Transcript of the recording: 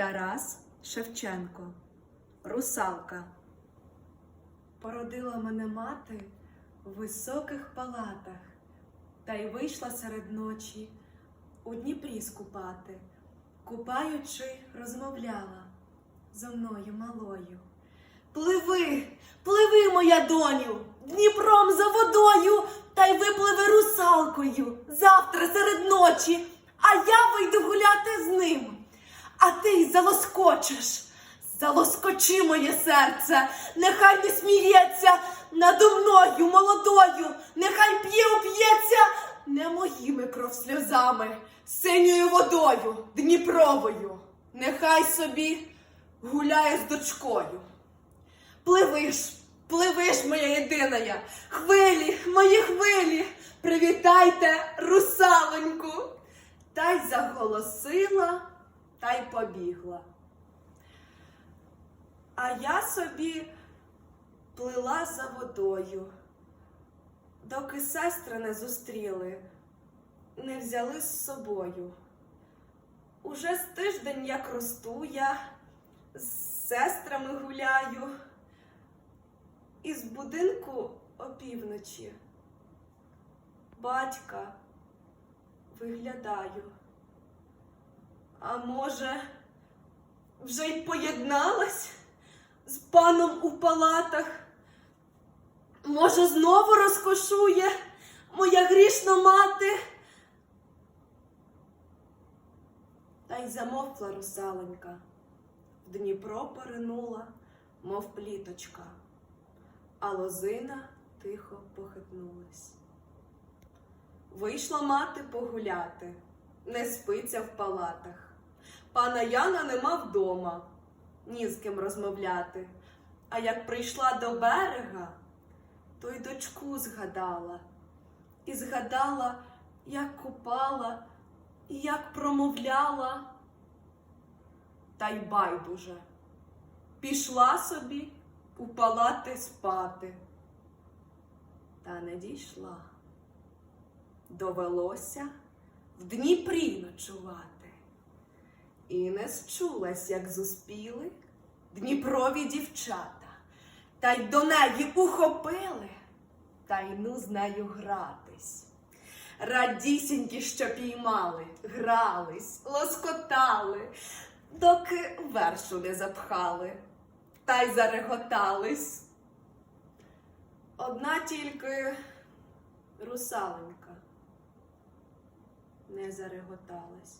Тарас Шевченко. Русалка. Породила мене мати в високих палатах, та й вийшла серед ночі у Дніпрі скупати. Купаючи, розмовляла зо мною малою. Пливи, пливи, моя доню, Дніпром за водою, та й випливи русалкою завтра серед ночі, а я вийду гуляти з ним. А ти й залоскочиш. Залоскочи моє серце, нехай не сміється надо мною молодою, нехай п'є уп'ється не моїми кров сльозами, синьою водою, Дніпровою, нехай собі гуляє з дочкою. Пливи ж, пливи ж, моя єдиная, хвилі, мої хвилі, привітайте русалоньку. Та й заголосила, та й побігла. А я собі плила за водою, доки сестри не зустріли, не взяли з собою. Уже з тиждень, як росту я, з сестрами гуляю, із будинку опівночі. Батька виглядаю. А може, вже й поєдналась з паном у палатах? Може, знову розкошує моя грішна мати? Та й замовкла русаленька, в Дніпро поринула, мов пліточка, а лозина тихо похитнулась. Вийшла мати погуляти, не спиться в палатах. Пана Яна нема вдома, ні з ким розмовляти. А як прийшла до берега, то й дочку згадала, і згадала, як купала, і як промовляла. Та й байдуже, пішла собі у палати спати, та не дійшла довелося в Дніпрі ночувати. І не счулась, як зуспіли Дніпрові дівчата, та й до неї ухопили, та й ну з нею гратись. Радісінькі, що піймали, грались, лоскотали, доки вершу не запхали, та й зареготались. Одна тільки русаленька не зареготалась.